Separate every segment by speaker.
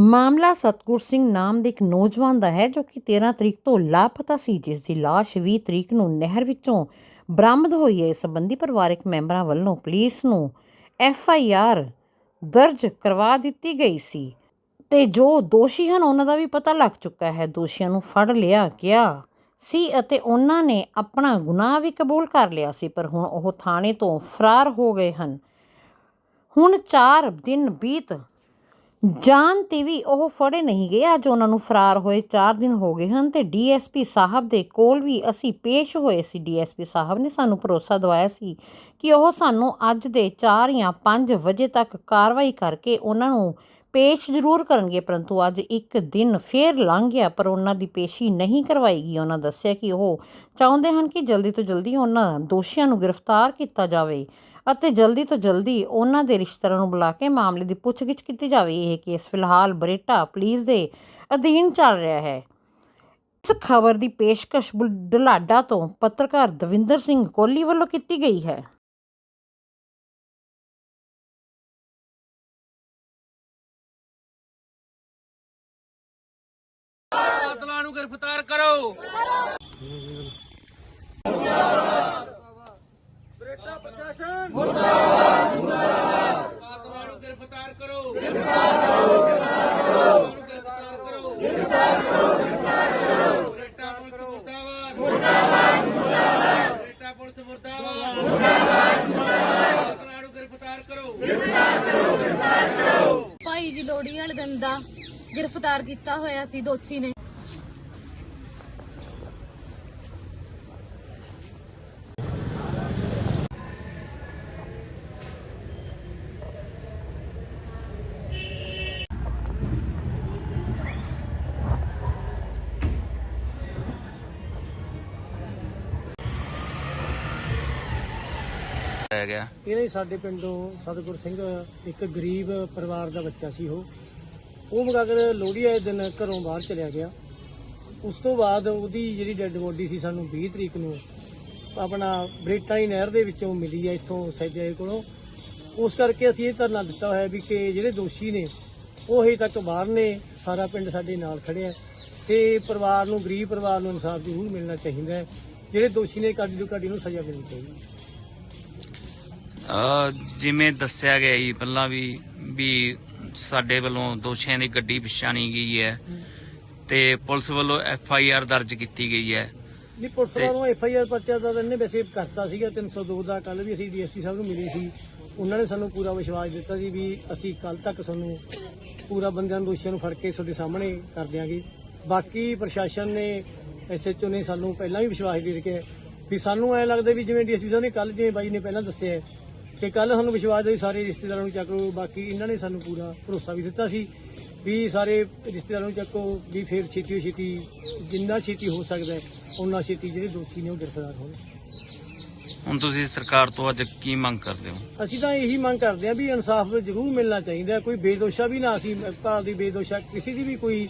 Speaker 1: ਮਾਮਲਾ ਸਤਗੁਰ ਸਿੰਘ ਨਾਮ ਦੇ ਇੱਕ ਨੌਜਵਾਨ ਦਾ ਹੈ ਜੋ ਕਿ 13 ਤਰੀਕ ਤੋਂ ਲਾਪਤਾ ਸੀ, ਜਿਸ ਦੀ ਲਾਸ਼ 20 ਤਰੀਕ ਨੂੰ ਨਹਿਰ ਵਿੱਚੋਂ ਬਰਾਮਦ ਹੋਈ ਹੈ। ਇਸ ਸੰਬੰਧੀ ਪਰਿਵਾਰਕ ਮੈਂਬਰਾਂ ਵੱਲੋਂ ਪੁਲਿਸ ਨੂੰ ਐਫ ਆਈ ਆਰ ਦਰਜ ਕਰਵਾ ਦਿੱਤੀ ਗਈ ਸੀ ਤੇ ਜੋ ਦੋਸ਼ੀ ਹਨ, ਉਹਨਾਂ ਦਾ ਵੀ ਪਤਾ ਲੱਗ ਚੁੱਕਾ ਹੈ। ਦੋਸ਼ੀਆਂ ਨੂੰ ਫੜ ਲਿਆ ਗਿਆ ਸੀ ਅਤੇ ਉਹਨਾਂ ਨੇ ਆਪਣਾ ਗੁਨਾਹ ਵੀ ਕਬੂਲ ਕਰ ਲਿਆ ਸੀ, ਪਰ ਹੁਣ ਉਹ ਥਾਣੇ ਤੋਂ ਫਰਾਰ ਹੋ ਗਏ ਹਨ। ਹੁਣ 4 ਦਿਨ ਬੀਤ ਜਾਨ ਤੇ ਵੀ ਉਹ ਫੜੇ ਨਹੀਂ ਗਏ। ਅੱਜ ਉਹਨਾਂ ਨੂੰ ਫਰਾਰ ਹੋਏ 4 ਦਿਨ ਹੋ ਗਏ ਹਨ ਤੇ ਡੀਐਸਪੀ ਸਾਹਿਬ ਦੇ ਕੋਲ ਵੀ ਅਸੀਂ ਪੇਸ਼ ਹੋਏ ਸੀ। ਡੀਐਸਪੀ ਸਾਹਿਬ ਨੇ ਸਾਨੂੰ ਭਰੋਸਾ ਦਵਾਇਆ ਸੀ ਕਿ ਉਹ ਸਾਨੂੰ ਅੱਜ ਦੇ 4 ਜਾਂ 5 ਵਜੇ ਤੱਕ ਕਾਰਵਾਈ ਕਰਕੇ ਉਹਨਾਂ ਨੂੰ ਪੇਸ਼ ਜ਼ਰੂਰ ਕਰਨਗੇ, ਪਰੰਤੂ ਅੱਜ ਇੱਕ ਦਿਨ ਫੇਰ ਲੰਘ ਗਿਆ, ਪਰ ਉਹਨਾਂ ਦੀ ਪੇਸ਼ੀ ਨਹੀਂ ਕਰਵਾਈ ਗਈ। ਉਹਨਾਂ ਦੱਸਿਆ ਕਿ ਉਹ ਚਾਹੁੰਦੇ ਹਨ ਕਿ ਜਲਦੀ ਤੋਂ ਜਲਦੀ ਉਹਨਾਂ ਦੋਸ਼ੀਆਂ ਨੂੰ ਗ੍ਰਿਫਤਾਰ ਕੀਤਾ ਜਾਵੇ। ਅਤੇ ਜਲਦੀ ਤੋਂ ਜਲਦੀ ਉਹਨਾਂ ਦੇ ਰਿਸ਼ਤੇਦਾਰਾਂ ਨੂੰ ਬੁਲਾ ਕੇ ਮਾਮਲੇ ਦੀ ਪੁੱਛਗਿੱਛ ਕੀਤੀ ਜਾਵੇ। ਇਹ ਕੇਸ ਫਿਲਹਾਲ ਬਰੇਟਾ ਪੁਲਿਸ ਦੇ ਅਧੀਨ ਚੱਲ ਰਿਹਾ ਹੈ। ਇਸ ਖਬਰ ਦੀ ਪੇਸ਼ਕਸ਼ ਬੁਢਲਾਡਾ ਤੋਂ ਪੱਤਰਕਾਰ ਦਵਿੰਦਰ ਸਿੰਘ ਕੋਹਲੀ ਵੱਲੋਂ ਕੀਤੀ ਗਈ ਹੈ
Speaker 2: ਕਾਤਲਾਂ ਨੂੰ ਗ੍ਰਿਫਤਾਰ ਕਰੋ ਬਰੇਟਾ ਪ੍ਰਸ਼ਾਸਨ ਮੁਰਦਾਬਾਦ ਮੁਰਦਾਬਾਦ ਕਾਤਲਾਂ ਨੂੰ ਗ੍ਰਿਫਤਾਰ ਕਰੋ ਗ੍ਰਿਫਤਾਰ ਕਰੋ ਗ੍ਰਿਫਤਾਰ ਕਰੋ ਗ੍ਰਿਫਤਾਰ ਕਰੋ ਗ੍ਰਿਫਤਾਰ ਕਰੋ ਬਰੇਟਾ ਪੁਲਿਸ ਮੁਰਦਾਬਾਦ ਮੁਰਦਾਬਾਦ ਮੁਰਦਾਬਾਦ ਬਰੇਟਾ ਪੁਲਿਸ ਮੁਰਦਾਬਾਦ ਮੁਰਦਾਬਾਦ ਮੁਰਦਾਬਾਦ ਕਾਤਲਾਂ ਨੂੰ ਗ੍ਰਿਫਤਾਰ ਕਰੋ
Speaker 3: ਭਾਈ ਜੀ ਲੋਹੜੀ ਵਾਲੇ ਦਿਨ ਦਾ ਗ੍ਰਿਫਤਾਰ ਕੀਤਾ ਹੋਇਆ ਸੀ ਦੋਸ਼ੀ ਨੇ।
Speaker 4: ਰਹਿ ਗਿਆ।
Speaker 5: ਇਹਨੇ ਸਾਡੇ ਪਿੰਡੋਂ ਸਤਿਗੁਰ ਸਿੰਘ, ਇੱਕ ਗਰੀਬ ਪਰਿਵਾਰ ਦਾ ਬੱਚਾ ਸੀ ਉਹ। ਉਹ ਮਗਰ ਲੋਹੜੀ ਵਾਲੇ ਦਿਨ ਘਰੋਂ ਬਾਹਰ ਚਲਿਆ ਗਿਆ। ਉਸ ਤੋਂ ਬਾਅਦ ਉਹਦੀ ਜਿਹੜੀ ਡੈੱਡ ਬੋਡੀ ਸੀ ਸਾਨੂੰ 20 ਤਰੀਕ ਨੂੰ, ਆਪਣਾ ਬਰੇਟਾਂ ਨਹਿਰ ਦੇ ਵਿੱਚੋਂ ਮਿਲੀ ਹੈ ਇੱਥੋਂ ਸੈਦੇ ਕੋਲੋਂ। ਉਸ ਕਰਕੇ ਅਸੀਂ ਇਹ ਧਰਨਾ ਦਿੱਤਾ ਹੋਇਆ ਵੀ ਕਿ ਜਿਹੜੇ ਦੋਸ਼ੀ ਨੇ, ਉਹ ਹਜੇ ਤੱਕ ਬਾਹਰ ਨੇ, ਸਾਰਾ ਪਿੰਡ ਸਾਡੇ ਨਾਲ ਖੜਿਆ ਤੇ ਪਰਿਵਾਰ ਨੂੰ, ਗਰੀਬ ਪਰਿਵਾਰ ਨੂੰ ਇਨਸਾਫ ਜ਼ਰੂਰ ਮਿਲਣਾ ਚਾਹੀਦਾ ਹੈ। ਜਿਹੜੇ ਦੋਸ਼ੀ ਨੇ ਕਾਡੀ ਤੋਂ ਕਾਡੀ ਨੂੰ ਸਜ਼ਾ ਮਿਲਣੀ ਚਾਹੀਦੀ ਹੈ।
Speaker 4: ਜਿਵੇਂ ਦੱਸਿਆ ਗਿਆ ਜੀ ਪਹਿਲਾਂ ਵੀ ਵੀ ਸਾਡੇ ਵੱਲੋਂ ਦੋਸ਼ੀਆਂ ਦੀ ਗੱਡੀ ਪਛਾਣੀ ਗਈ ਹੈ ਤੇ ਪੁਲਿਸ ਵੱਲੋਂ ਐਫ ਆਈ ਆਰ ਦਰਜ ਕੀਤੀ ਗਈ ਹੈ।
Speaker 5: ਨਹੀਂ ਪੁਲਿਸ ਵੱਲੋਂ ਐਫ ਆਈ ਆਰ ਪਰਚਾ ਦਾ ਇਹਨੇ ਵੈਸੇ ਕਰਤਾ ਸੀਗਾ 302 ਦਾ ਕੱਲ ਵੀ ਅਸੀਂ ਡੀਐਸਪੀ ਸਾਹਿਬ ਨੂੰ ਮਿਲੇ ਸੀ। ਉਹਨਾਂ ਨੇ ਸਾਨੂੰ ਪੂਰਾ ਵਿਸ਼ਵਾਸ ਦਿੱਤਾ ਸੀ ਵੀ ਅਸੀਂ ਕੱਲ ਤੱਕ ਸਾਨੂੰ ਪੂਰਾ ਬੰਦਿਆਂ ਨੂੰ ਦੋਸ਼ੀਆਂ ਨੂੰ ਫੜ ਕੇ ਤੁਹਾਡੇ ਸਾਹਮਣੇ ਕਰ ਦਿਆਂਗੇ। ਬਾਕੀ ਪ੍ਰਸ਼ਾਸਨ ਨੇ ਐਸਐਚਓ ਨੇ ਸਾਨੂੰ ਪਹਿਲਾਂ ਵੀ ਵਿਸ਼ਵਾਸ ਦੇ ਕੇ ਵੀ ਸਾਨੂੰ ਐ ਲੱਗਦਾ ਵੀ ਜਿਵੇਂ ਡੀਐਸਪੀ ਸਾਹਿਬ ਨੇ ਕੱਲ ਜਿਵੇਂ ਬਾਈ ਨੇ ਪਹਿਲਾਂ ਦੱਸਿਆ ਕਿ ਕੱਲ ਸਾਨੂੰ ਵਿਸ਼ਵਾਸ ਦੇ ਸਾਰੇ ਰਿਸ਼ਤੇਦਾਰਾਂ ਨੂੰ ਚੱਕ ਲਓ ਬਾਕੀ ਇਹਨਾਂ ਨੇ ਸਾਨੂੰ ਪੂਰਾ ਭਰੋਸਾ ਵੀ ਦਿੱਤਾ ਸੀ ਵੀ ਸਾਰੇ ਰਿਸ਼ਤੇਦਾਰਾਂ ਨੂੰ ਚੱਕੋ ਵੀ ਫੇਰ ਛੇਤੀ ਤੋਂ ਛੇਤੀ ਜਿੰਨਾ ਛੇਤੀ ਹੋ ਸਕਦਾ ਹੈ ਉਨਾ ਛੇਤੀ ਜਿਹੜੇ ਦੋਸ਼ੀ ਨੇ ਉਹ ਗ੍ਰਿਫਤਾਰ ਹੋਣ
Speaker 4: ਹੁਣ ਤੁਸੀਂ ਸਰਕਾਰ ਤੋਂ ਅੱਜ ਕੀ ਮੰਗ ਕਰਦੇ ਹੋ
Speaker 5: ਅਸੀਂ ਤਾਂ ਇਹੀ ਮੰਗ ਕਰਦੇ ਹਾਂ ਵੀ ਇਨਸਾਫ ਜ਼ਰੂਰ ਮਿਲਣਾ ਚਾਹੀਦਾ ਹੈ। ਕੋਈ ਬੇਦੋਸ਼ਾ ਵੀ ਨਾ ਅਸੀਂ ਭਾਲ ਦੀ ਬੇਦੋਸ਼ਾ ਕਿਸੇ ਦੀ ਵੀ ਕੋਈ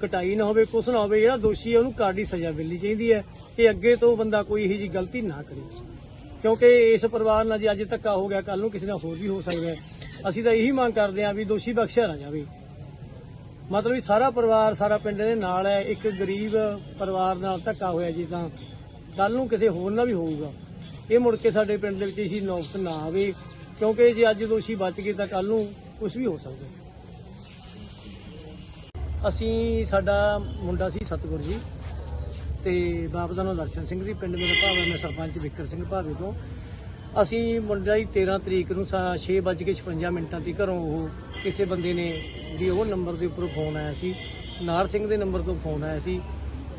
Speaker 5: ਕਟਾਈ ਨਾ ਹੋਵੇ ਕੁਛ ਨਾ ਹੋਵੇ ਜਿਹੜਾ ਦੋਸ਼ੀ ਹੈ ਉਹਨੂੰ ਕਾਰਡੀ ਸਜ਼ਾ ਮਿਲਣੀ ਚਾਹੀਦੀ ਹੈ ਕਿ ਅੱਗੇ ਤੋਂ ਬੰਦਾ ਕੋਈ ਇਹੋ ਜੀ ਗਲਤੀ ਨਾ ਕਰੇ ਕਿਉਂਕਿ ਇਸ ਪਰਿਵਾਰ ਨਾਲ ਜੇ ਅੱਜ ਧੱਕਾ ਹੋ ਗਿਆ ਕੱਲ ਨੂੰ ਕਿਸੇ ਨਾਲ ਹੋਰ ਵੀ ਹੋ ਸਕਦਾ ਹੈ। ਅਸੀਂ ਤਾਂ ਇਹੀ ਮੰਗ ਕਰਦੇ ਹਾਂ ਵੀ ਦੋਸ਼ੀ ਬਖਸ਼ਿਆ ਨਾ ਜਾਵੇ। ਮਤਲਬ ਵੀ ਸਾਰਾ ਪਰਿਵਾਰ, ਸਾਰਾ ਪਿੰਡ ਦੇ ਨਾਲ ਹੈ। ਇੱਕ ਗਰੀਬ ਪਰਿਵਾਰ ਨਾਲ ਧੱਕਾ ਹੋਇਆ ਜੀ ਤਾਂ ਕੱਲ ਨੂੰ ਕਿਸੇ ਹੋਰ ਨਾਲ ਵੀ ਹੋਊਗਾ। ਇਹ ਮੁੜ ਕੇ ਸਾਡੇ ਪਿੰਡ ਦੇ ਵਿੱਚ ਇਸੀ ਨੌਬਤ ਨਾ ਆਵੇ, ਕਿਉਂਕਿ ਜੇ ਅੱਜ ਦੋਸ਼ੀ ਬਚ ਗਏ ਤਾਂ ਕੱਲ ਨੂੰ ਕੁਝ ਵੀ ਹੋ ਸਕਦਾ ਅਸੀਂ, ਸਾਡਾ ਮੁੰਡਾ ਸੀ ਸਤਗੁਰ ਜੀ। ਤੇ ਬਾਪ ਦਾ ਨਾਮ ਦਰਸ਼ਨ ਸਿੰਘ ਜੀ, ਪਿੰਡ ਮੇਰਾ ਭਾਵੇਂ ਮੈਂ ਸਰਪੰਚ ਵਿਕਰ ਸਿੰਘ ਭਾਵੇ ਤੋਂ। ਅਸੀਂ ਮੁੰਡਾ ਜੀ 13 ਤਰੀਕ ਨੂੰ 6:56 ਮਿੰਟਾਂ ਤੇ ਘਰੋਂ ਉਹ ਕਿਸੇ ਬੰਦੇ ਨੇ ਵੀ ਉਹ ਨੰਬਰ ਦੇ ਉੱਪਰ ਫੋਨ ਆਇਆ ਸੀ, ਨਾਰ ਸਿੰਘ ਦੇ ਨੰਬਰ ਤੋਂ ਫੋਨ ਆਇਆ ਸੀ।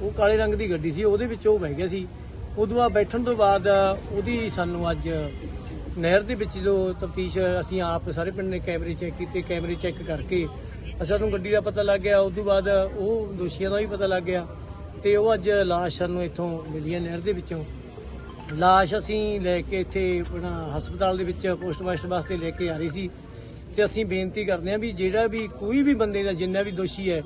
Speaker 5: ਉਹ ਕਾਲੇ ਰੰਗ ਦੀ ਗੱਡੀ ਸੀ, ਉਹਦੇ ਵਿੱਚ ਉਹ ਬਹਿ ਗਿਆ ਸੀ। ਉਦੋਂ ਬਾਅਦ ਬੈਠਣ ਤੋਂ ਬਾਅਦ ਉਹਦੀ ਸਾਨੂੰ ਅੱਜ ਨਹਿਰ ਦੇ ਵਿੱਚ ਜੋ ਤਫਤੀਸ਼ ਅਸੀਂ ਆਪ ਸਾਰੇ ਪਿੰਡ ਨੇ ਕੈਮਰੇ ਚੈੱਕ ਕੀਤੇ, ਕੈਮਰੇ ਚੈੱਕ ਕਰਕੇ ਅਸਾਂ ਨੂੰ ਗੱਡੀ ਦਾ ਪਤਾ ਲੱਗ ਗਿਆ। ਉਸ ਤੋਂ ਬਾਅਦ ਉਹ ਦੋਸ਼ੀਆਂ ਦਾ ਵੀ ਪਤਾ ਲੱਗ ਗਿਆ। ਤੇ ਉਹ ਅੱਜ ਲਾਸ਼ ਸਾਨੂੰ ਇੱਥੋਂ ਮਿਲੀ ਹੈ ਨਹਿਰ ਦੇ ਵਿੱਚੋਂ। ਲਾਸ਼ ਅਸੀਂ ਲੈ ਕੇ ਇੱਥੇ ਆਪਣਾ ਹਸਪਤਾਲ ਦੇ ਵਿੱਚ ਪੋਸਟਮਾਸਟਰ ਵਾਸਤੇ ਲੈ ਕੇ ਆ ਰਹੀ ਸੀ। ਤੇ ਅਸੀਂ ਬੇਨਤੀ ਕਰਦੇ ਹਾਂ ਵੀ ਜਿਹੜਾ ਵੀ ਕੋਈ ਵੀ ਬੰਦੇ ਦਾ ਜਿੰਨਾ ਵੀ ਦੋਸ਼ੀ ਹੈ,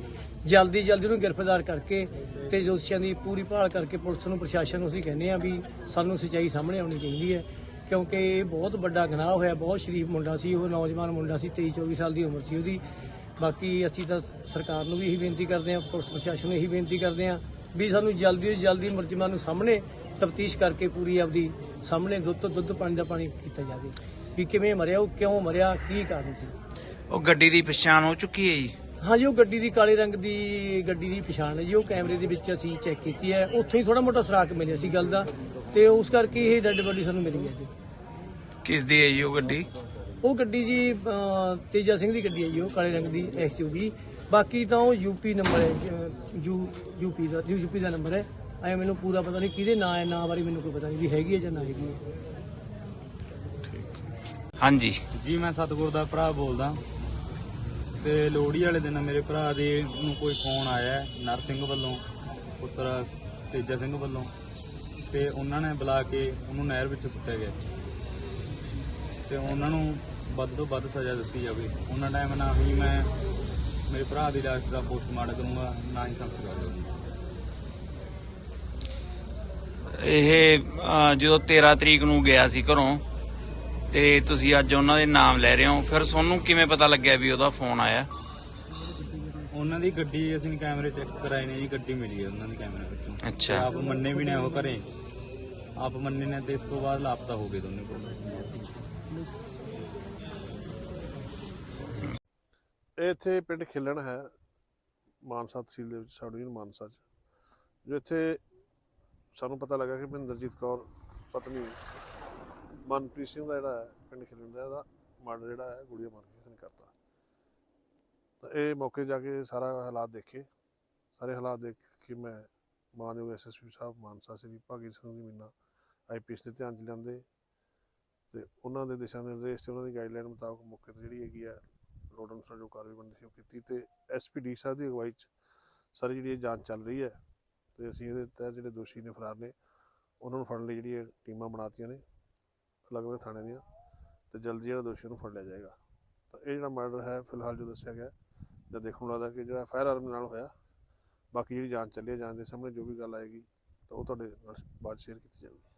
Speaker 5: ਜਲਦੀ ਜਲਦੀ ਉਹਨੂੰ ਗ੍ਰਿਫਤਾਰ ਕਰਕੇ ਤੇ ਦੋਸ਼ੀਆਂ ਦੀ ਪੂਰੀ ਭਾਲ ਕਰਕੇ ਪੁਲਿਸ ਨੂੰ, ਪ੍ਰਸ਼ਾਸਨ ਨੂੰ ਅਸੀਂ ਕਹਿੰਦੇ ਹਾਂ ਵੀ ਸਾਨੂੰ ਸੱਚਾਈ ਸਾਹਮਣੇ ਆਉਣੀ ਚਾਹੀਦੀ ਹੈ। ਕਿਉਂਕਿ ਇਹ ਬਹੁਤ ਵੱਡਾ ਗੁਨਾਹ ਹੋਇਆ, ਬਹੁਤ ਸ਼ਰੀਫ ਮੁੰਡਾ ਸੀ, ਉਹ ਨੌਜਵਾਨ ਮੁੰਡਾ ਸੀ 23 24 ਸਾਲ ਦੀ ਉਮਰ ਸੀ ਉਹਦੀ। ਬਾਕੀ ਅਸੀਂ ਤਾਂ ਸਰਕਾਰ ਨੂੰ ਵੀ ਇਹੀ ਬੇਨਤੀ ਕਰਦੇ ਹਾਂ, ਪੁਲਿਸ ਪ੍ਰਸ਼ਾਸਨ ਨੂੰ ਇਹੀ ਬੇਨਤੀ ਕਰਦੇ ਹਾਂ ਵੀ ਸਾਨੂੰ ਜਲਦੀ ਤੋਂ ਜਲਦੀ ਮੁਲਜ਼ਮਾਂ ਨੂੰ ਸਾਹਮਣੇ ਤਫਤੀਸ਼ ਕਰਕੇ ਪੂਰੀ ਆਪਦੀ ਸਾਹਮਣੇ ਦੁੱਧ ਤੋਂ ਦੁੱਧ ਪਾਣੀ ਦਾ ਪਾਣੀ ਕੀਤਾ ਜਾਵੇ। ਵੀ ਕਿਵੇਂ ਮਰਿਆ ਉਹ ਕਿਉਂ ਮਰਿਆ ਕੀ ਕਾਰਨ ਸੀ?
Speaker 4: ਉਹ ਗੱਡੀ ਦੀ ਪਛਾਣ ਹੋ ਚੁੱਕੀ ਹੈ ਜੀ?
Speaker 5: ਹਾਂਜੀ ਉਹ ਗੱਡੀ ਦੀ ਕਾਲੇ ਰੰਗ ਦੀ ਗੱਡੀ ਦੀ ਪਛਾਣ ਹੈ ਜੀ। ਉਹ ਕੈਮਰੇ ਦੇ ਵਿੱਚ ਅਸੀਂ ਚੈੱਕ ਕੀਤੀ ਹੈ। ਉੱਥੋਂ ਹੀ ਥੋੜਾ ਮੋਟਾ ਸਰਾਕ ਮਿਲਿਆ ਸੀ ਗੱਲ ਦਾ। ਤੇ ਉਸ ਕਰਕੇ ਇਹ ਡੈੱਡ ਬੋਡੀ ਸਾਨੂੰ ਮਿਲੀ ਹੈ ਜੀ।
Speaker 4: ਕਿਸ ਦੀ ਹੈ ਜੀ ਉਹ ਗੱਡੀ?
Speaker 5: ਉਹ ਗੱਡੀ ਜੀ ਅਹ, ਤੇਜਾ ਸਿੰਘ ਦੀ ਗੱਡੀ ਹੈ ਜੀ ਉਹ ਕਾਲੇ ਰੰਗ ਦੀ ਐਕਸਯੂਵੀ ਬਾਕੀ ਤਾਂ ਉਹ ਯੂਪੀ ਨੰਬਰ ਹੈ ਯੂ ਯੂਪੀ ਦਾ ਯੂਪੀ ਦਾ ਨੰਬਰ ਹੈ ਐ ਮੈਨੂੰ ਪੂਰਾ ਪਤਾ ਨਹੀਂ ਕਿਹਦੇ ਨਾਂ ਹੈ ਨਾਂ ਬਾਰੇ ਮੈਨੂੰ ਕੋਈ ਪਤਾ ਨਹੀਂ ਵੀ ਹੈਗੀ ਹੈ ਜਾਂ ਨਾ ਹੈਗੀ ਹੈ।
Speaker 4: ਹਾਂਜੀ।
Speaker 6: ਜੀ ਮੈਂ ਸਤਗੁਰ ਦਾ ਭਰਾ ਬੋਲਦਾ। ਤੇ ਲੋਹੜੀ ਵਾਲੇ ਦਿਨ ਮੇਰੇ ਭਰਾ ਦੇ ਨੂੰ ਕੋਈ ਫੋਨ ਆਇਆ ਹੈ, ਨਰ ਸਿੰਘ ਵੱਲੋਂ ਪੁੱਤਰ ਤੇਜਾ ਸਿੰਘ ਵੱਲੋਂ ਤੇ ਉਹਨਾਂ ਨੇ ਬੁਲਾ ਕੇ ਉਹਨੂੰ ਨਹਿਰ ਵਿੱਚ ਸੁੱਟਿਆ ਗਿਆ। ਤੇ ਉਹਨਾਂ ਨੂੰ ਵੱਧ ਤੋਂ ਵੱਧ ਸਜ਼ਾ ਦਿੱਤੀ ਜਾਵੇ। ਉਹਨਾਂ ਟਾਈਮ ਨਾ ਹੀ ਮੈਂ ਮੇਰੇ ਭਰਾ ਦੀ ਲਾਸ਼ ਦਾ ਪੋਸਟਮਾਰਟਮ ਕਰੂੰਗਾ ਨਾ ਹੀ ਸੰਸਕਾਰ ਕਰੂੰਗਾ।
Speaker 4: ਇਹ ਅਹ, ਜਦੋਂ 13 ਤਰੀਕ ਨੂੰ ਗਿਆ ਸੀ ਘਰੋਂ ਤੇ ਤੁਸੀਂ ਅੱਜ ਉਹਨਾਂ ਦੇ ਨਾਮ ਲੈ ਰਹੇ ਹੋ। ਫਿਰ ਤੁਹਾਨੂੰ ਕਿਵੇਂ ਪਤਾ ਲੱਗਿਆ ਵੀ ਉਹਦਾ ਫੋਨ ਆਇਆ?
Speaker 6: ਉਹਨਾਂ ਦੀ ਗੱਡੀ ਅਸੀਂ ਕੈਮਰੇ ਚੈੱਕ ਕਰਾਏ ਨੇ ਜੀ ਗੱਡੀ ਮਿਲੀ ਹੈ ਉਹਨਾਂ ਦੀ ਕੈਮਰੇ ਵਿੱਚੋਂ। ਤੇ
Speaker 4: ਅੱਛਾ
Speaker 6: ਆਪ ਮੰਨੇ ਵੀ ਨੇ ਉਹ ਘਰੇ। ਆਪ ਮੰਨੇ ਨੇ ਤੇ ਇਸ ਤੋਂ ਬਾਅਦ ਲਾਪਤਾ ਹੋ ਗਏ ਦੋਨੇ ਕੋਲ
Speaker 7: ਇੱਥੇ ਪਿੰਡ ਖਿਲਣ ਹੈ, ਮਾਨਸਾ ਤਹਿਸੀਲ ਦੇ ਵਿੱਚ, ਸਾਡੀ ਮਾਨਸਾ ਚ, ਜੋ ਇੱਥੇ ਸਾਨੂੰ ਪਤਾ ਲੱਗਾ ਕਿ ਮਹਿੰਦਰਜੀਤ ਕੌਰ ਪਤਨੀ ਮਨਪ੍ਰੀਤ ਸਿੰਘ ਦਾ ਜਿਹੜਾ ਹੈ, ਪਿੰਡ ਖਿਲਣ ਦਾ, ਇਹਦਾ ਮਰਡਰ ਜਿਹੜਾ ਹੈ, ਗੋਲੀਆਂ ਮਾਰ ਕੇ ਕਰਤਾ। ਤਾਂ ਇਹ ਮੌਕੇ ਜਾ ਕੇ ਸਾਰਾ ਹਾਲਾਤ ਦੇਖੇ। ਸਾਰੇ ਹਾਲਾਤ ਦੇਖ ਕੇ ਮੈਂ ਮਾਨਯੋਗ ਐਸਐਸਪੀ ਸਾਹਿਬ, ਮਾਨਸਾ ਸ੍ਰੀ ਭਗਤ ਸਿੰਘ ਦੀ ਮੀਨਾ ਆਈਪੀਐਸ 'ਤੇ ਧਿਆਨ ਚ ਲਿਆਂਦੇ। ਤੇ ਉਹਨਾਂ ਦੇ ਦਿਸ਼ਾ ਨਿਰਦੇਸ਼ ਤੇ ਉਹਨਾਂ ਦੀ ਗਾਈਡਲਾਈਨ ਮੁਤਾਬਕ ਮੌਕੇ ਤੇ ਜਿਹੜੀ ਹੈਗੀ ਆ ਲੋੜ ਅਨੁਸਾਰ ਜੋ ਕਾਰਵਾਈ ਬਣਦੀ ਸੀ ਉਹ ਕੀਤੀ ਤੇ ਐਸਪੀਡੀ ਸਾਹਿਬ ਦੀ ਅਗਵਾਈ 'ਚ ਸਾਰੀ ਜਿਹੜੀ ਇਹ ਜਾਂਚ ਚੱਲ ਰਹੀ ਹੈ ਤੇ ਅਸੀਂ ਇਹਦੇ ਤਹਿਤ ਜਿਹੜੇ ਦੋਸ਼ੀ ਨੇ ਫਰਾਰ ਨੇ, ਉਹਨਾਂ ਨੂੰ ਫੜਨ ਲਈ ਜਿਹੜੀ ਇਹ ਟੀਮਾਂ ਬਣਾਤੀਆਂ ਨੇ, ਅਲੱਗ-ਅਲੱਗ ਥਾਣੇ ਦੀਆਂ ਤੇ ਜਲਦੀ ਜਿਹੜਾ ਦੋਸ਼ੀ ਨੂੰ ਫੜ ਲਿਆ ਜਾਏਗਾ। ਤਾਂ ਇਹ ਜਿਹੜਾ ਮਰਡਰ ਹੈ, ਫਿਲਹਾਲ ਜੋ ਦੱਸਿਆ ਗਿਆ, ਜਾਂ ਦੇਖਣ ਨੂੰ ਲੱਗਦਾ ਕਿ ਜਿਹੜਾ ਫਾਇਰ ਆਰਮ ਨਾਲ ਹੋਇਆ, ਬਾਕੀ ਜਿਹੜੀ ਜਾਂਚ ਚੱਲੀ ਹੈ ਜਾਂਚ ਦੇ ਸਾਹਮਣੇ ਜੋ ਵੀ ਗੱਲ ਆਏਗੀ, ਤਾਂ ਉਹ ਤੁਹਾਡੇ ਨਾਲ ਬਾਅਦ ਸ਼ੇਅਰ ਕੀਤੀ ਜਾਵੇਗੀ